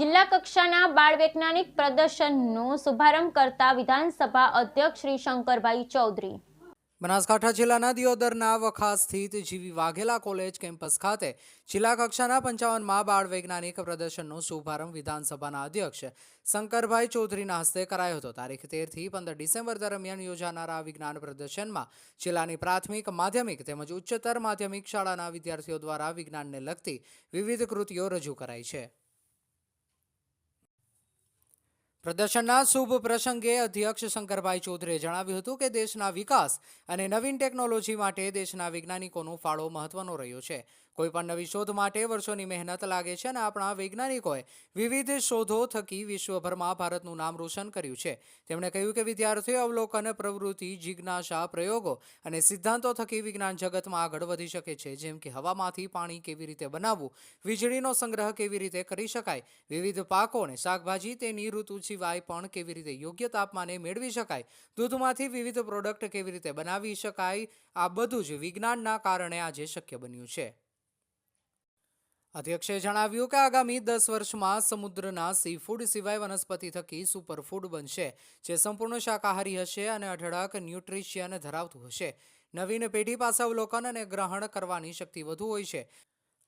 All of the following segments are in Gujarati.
જિલ્લા કક્ષાના બાળ વૈજ્ઞાનિક પ્રદર્શનનો શુભારંભ કરતા વિધાનસભા અધ્યક્ષ શ્રી શંકરભાઈ ચૌધરી. બનાસકાંઠા જિલ્લાના દિયોદરના વખા સ્થિત જીવી વાઘેલા કોલેજ કેમ્પસ ખાતે જિલ્લા કક્ષાના પંચાવનમાં બાળ વૈજ્ઞાનિક પ્રદર્શનનો શુભારંભ વિધાનસભાના અધ્યક્ષ શંકરભાઈ ચૌધરીના હસ્તે કરાયો હતો. તારીખ તેરથી પંદર ડિસેમ્બર દરમિયાન યોજાનારા વિજ્ઞાન પ્રદર્શનમાં જિલ્લાની પ્રાથમિક, માધ્યમિક તેમજ ઉચ્ચતર માધ્યમિક શાળાના વિદ્યાર્થીઓ દ્વારા વિજ્ઞાનને લગતી વિવિધ કૃતિઓ રજૂ કરાઈ છે. પ્રદર્શનના શુભ પ્રસંગે અધ્યક્ષ શંકરભાઈ ચૌધરીએ જણાવ્યું હતું કે દેશના વિકાસ અને નવીન ટેકનોલોજી માટે દેશના વૈજ્ઞાનિકોનો ફાળો મહત્વનો રહ્યો છે. કોઈ પણ નવી શોધ માટે વર્ષોની મહેનત લાગે છે અને આપણા વૈજ્ઞાનિકોએ વિવિધ શોધો થકી વિશ્વભરમાં ભારતનું નામ રોશન કર્યું છે. તેમણે કહ્યું કે વિદ્યાર્થીઓ અવલોકન, પ્રવૃત્તિ, જિજ્ઞાસા, પ્રયોગો અને સિદ્ધાંતો થકી વિજ્ઞાન જગતમાં આગળ વધી શકે છે. જેમ કે હવામાંથી પાણી કેવી રીતે બનાવવું, વીજળીનો સંગ્રહ કેવી રીતે કરી શકાય, વિવિધ પાકો અને શાકભાજી તેની ઋતુ સિવાય પણ કેવી રીતે યોગ્ય તાપમાને મેળવી શકાય, દૂધમાંથી વિવિધ પ્રોડક્ટ કેવી રીતે બનાવી શકાય, આ બધું જ વિજ્ઞાનના કારણે આજે શક્ય બન્યું છે. અધ્યક્ષે જણાવ્યું કે આગામી દસ વર્ષમાં સમુદ્રના સી ફૂડ સિવાય વનસ્પતિ થકી સુપરફૂડ બનશે, જે સંપૂર્ણ શાકાહારી હશે અને અઢળક ન્યુટ્રિશિયન ધરાવતું હશે. નવીન પેઢી પાસે અવલોકન અને ગ્રહણ કરવાની શક્તિ વધુ હોય છે.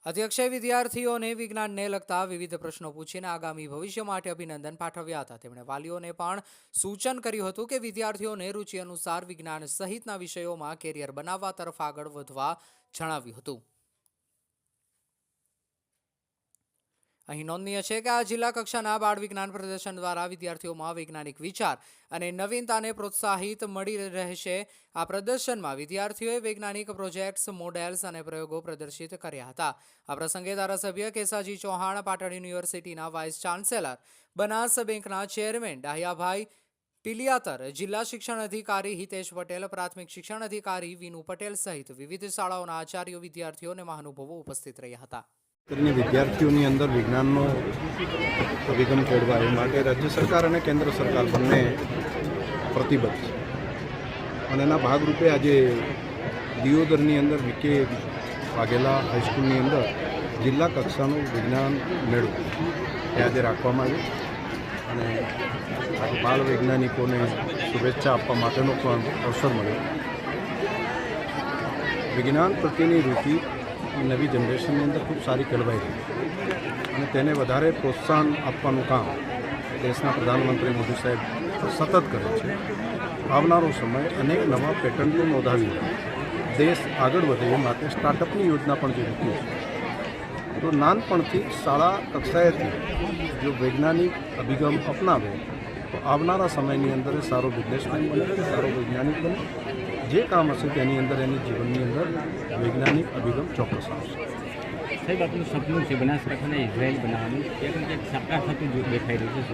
અધ્યક્ષે વિદ્યાર્થીઓને વિજ્ઞાનને લગતા વિવિધ પ્રશ્નો પૂછીને આગામી ભવિષ્ય માટે અભિનંદન પાઠવ્યા હતા. તેમણે વાલીઓને પણ સૂચન કર્યું હતું કે વિદ્યાર્થીઓને રુચિ અનુસાર વિજ્ઞાન સહિતના વિષયોમાં કેરિયર બનાવવા તરફ આગળ વધવા જણાવ્યું હતું. અહીં નોંધનીય છે કે આ જિલ્લા કક્ષાના બાળ વિજ્ઞાન પ્રદર્શન દ્વારા વિદ્યાર્થીઓમાં વૈજ્ઞાનિક વિચાર અને નવીનતાને પ્રોત્સાહિત મળી રહેશે. આ પ્રદર્શનમાં વિદ્યાર્થીઓએ વૈજ્ઞાનિક પ્રોજેક્ટ્સ, મોડેલ્સ અને પ્રયોગો પ્રદર્શિત કર્યા હતા. આ પ્રસંગે ધારાસભ્ય કેસાજી ચૌહાણ, પાટણ યુનિવર્સિટીના વાઇસ ચાન્સેલર, બનાસ બેંકના ચેરમેન ડાહ્યાભાઈ પિલિયાતર, જિલ્લા શિક્ષણ અધિકારી હિતેશ પટેલ, પ્રાથમિક શિક્ષણ અધિકારી વિનુ પટેલ સહિત વિવિધ શાળાઓના આચાર્યો, વિદ્યાર્થીઓ અને મહાનુભાવો ઉપસ્થિત રહ્યા હતા. કરીને વિદ્યાર્થીઓની અંદર વિજ્ઞાનનો અભિગમ કેળવા એ માટે રાજ્ય સરકાર અને કેન્દ્ર સરકાર બંને પ્રતિબદ્ધ છે. અને એના ભાગરૂપે આજે દિયોદરની અંદર વિકે વાઘેલા હાઈસ્કૂલની અંદર જિલ્લા કક્ષાનું વિજ્ઞાન મેળો એ આજે રાખવામાં આવ્યું અને બાળ વૈજ્ઞાનિકોને શુભેચ્છા આપવા માટેનો પણ અવસર મળ્યો. વિજ્ઞાન પ્રત્યેની રુચિ નવી જનરેશનની અંદર ખૂબ સારી કેળવાઈ રહી અને તેને વધારે પ્રોત્સાહન આપવાનું કામ દેશના પ્રધાનમંત્રી મોદી સાહેબ સતત કરે છે. આવનારો સમય અનેક નવા પેટન્ટો નોંધાવી દેશ આગળ વધે એ માટે સ્ટાર્ટઅપની યોજના પણ જે મૂકી છે. તો નાનપણથી શાળા કક્ષાએથી જો વૈજ્ઞાનિક અભિગમ અપનાવે તો આવનારા સમયની અંદર એ સારો બિઝનેસમેન બને, સારો વૈજ્ઞાનિક બને. જે કામ હશે તેની અંદર એની જીવનની અંદર વૈજ્ઞાનિક અભિગમ ચોક્કસ આવશે. સાહેબ આપનું સપનું છે બનાસકાંઠાને ઇઝરાયલ બનાવવાનું. ક્યાંક સાકાર થતું દેખાઈ રહ્યું છે